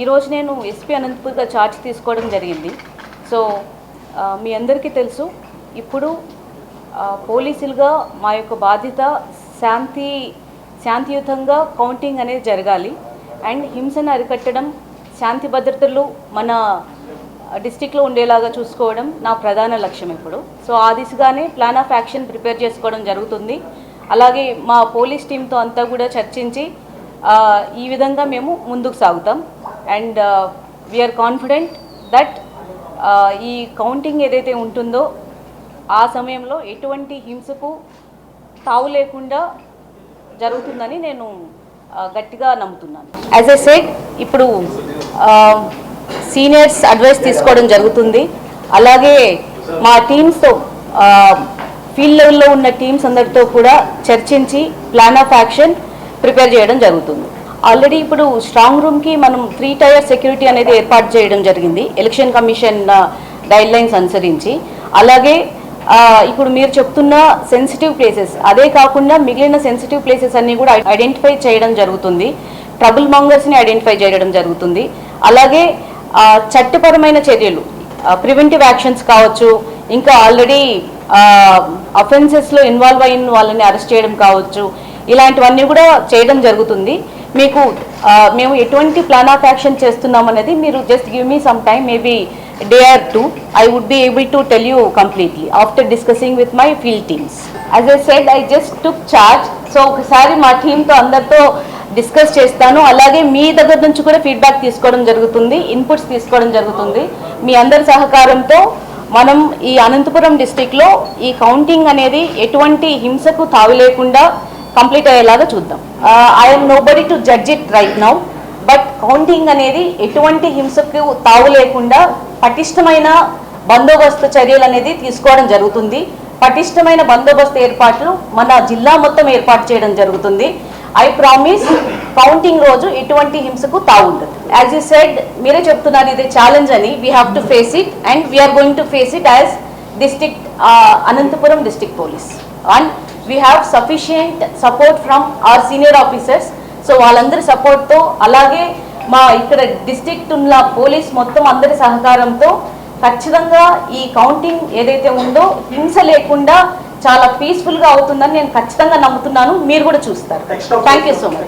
ఈరోజు నేను SP అనంతపూర్గా charge తీసుకోవడం జరిగింది. సో మీ అందరికీ తెలుసు ఇప్పుడు పోలీసులుగా మా యొక్క బాధ్యత శాంతి శాంతియుతంగా కౌంటింగ్ అనేది జరగాలి. అండ్ హింసను అరికట్టడం శాంతి భద్రతలు మన డిస్టిక్లో ఉండేలాగా చూసుకోవడం నా ప్రధాన లక్ష్యం ఇప్పుడు. సో ఆ దిశగానే ప్లాన్ ఆఫ్ యాక్షన్ ప్రిపేర్ చేసుకోవడం జరుగుతుంది. అలాగే మా పోలీస్ టీంతో అంతా కూడా చర్చించి ఈ విధంగా మేము ముందుకు సాగుతాం. అండ్ వీఆర్ కాన్ఫిడెంట్ దట్ ఈ కౌంటింగ్ ఏదైతే ఉంటుందో ఆ సమయంలో ఎటువంటి హింసకు తావు లేకుండా జరుగుతుందని నేను గట్టిగా నమ్ముతున్నాను. యాజ్ ఎ సెడ్ ఇప్పుడు సీనియర్స్ అడ్వైస్ తీసుకోవడం జరుగుతుంది. అలాగే మా టీమ్స్తో ఫీల్డ్ లెవెల్లో ఉన్న టీమ్స్ అందరితో కూడా చర్చించి ప్లాన్ ఆఫ్ యాక్షన్ ప్రిపేర్ చేయడం జరుగుతుంది. ఆల్రెడీ ఇప్పుడు స్ట్రాంగ్ రూమ్కి మనం త్రీ టైర్ సెక్యూరిటీ అనేది ఏర్పాటు చేయడం జరిగింది. ఎలక్షన్ కమిషన్ గైడ్ లైన్స్ అనుసరించి. అలాగే uh, ఇప్పుడు మీరు చెప్తున్న సెన్సిటివ్ ప్లేసెస్ అదే కాకుండా మిగిలిన సెన్సిటివ్ ప్లేసెస్ అన్ని కూడా ఐడెంటిఫై చేయడం జరుగుతుంది. ట్రబుల్ మాంగర్స్ని ఐడెంటిఫై చేయడం జరుగుతుంది. అలాగే uh, చట్టపరమైన చర్యలు uh, ప్రివెంటివ్ యాక్షన్స్ కావచ్చు ఇంకా ఆల్రెడీ అఫెన్సెస్లో ఇన్వాల్వ్ అయిన వాళ్ళని అరెస్ట్ చేయడం కావచ్చు ఇలాంటివన్నీ కూడా చేయడం జరుగుతుంది. మీకు మేము ఎటువంటి ప్లాన్ ఆఫ్ యాక్షన్ చేస్తున్నాం అనేది మీరు just give me some time maybe day or two I would be able to tell you completely after discussing with my field teams. As I said I just took charge so ఒకసారి మా టీంతో అందరితో discuss చేస్తాను. అలాగే మీ దగ్గర నుంచి కూడా feedback తీసుకోవడం జరుగుతుంది ఇన్పుట్స్ తీసుకోవడం జరుగుతుంది. మీ అందరి సహకారంతో మనం ఈ అనంతపురం డిస్టిక్లో ఈ కౌంటింగ్ అనేది ఎటువంటి హింసకు తావు లేకుండా కంప్లీట్ అయ్యేలాగా చూద్దాం. I'm nobody to judge it right now but counting అనేది ఎటువంటి హింసకు తావు లేకుండా పటిష్టమైన బందోబస్తు చర్యలు అనేది తీసుకోవడం జరుగుతుంది. పటిష్టమైన బందోబస్తు ఏర్పాట్లు మన జిల్లా మొత్తం ఏర్పాటు చేయడం జరుగుతుంది. ఐ ప్రామిస్ కౌంటింగ్ రోజు ఎటువంటి హింసకు తావుండదు యాజ్ యూ సెడ్ మీరే చెప్తున్నారు ఇది ఛాలెంజ్ అని. We have to face it and we're going to face it as district Anantapur district police and we have sufficient support from our senior officers so వాళ్ళందరి సపోర్ట్తో అలాగే మా ఇక్కడ డిస్ట్రిక్ట్ ఉన్న పోలీస్ మొత్తం అందరి సహకారంతో ఖచ్చితంగా ఈ కౌంటింగ్ ఏదైతే ఉందో హింస లేకుండా చాలా పీస్ఫుల్గా అవుతుందని నేను ఖచ్చితంగా నమ్ముతున్నాను. మీరు కూడా చూస్తారు. Thank you so much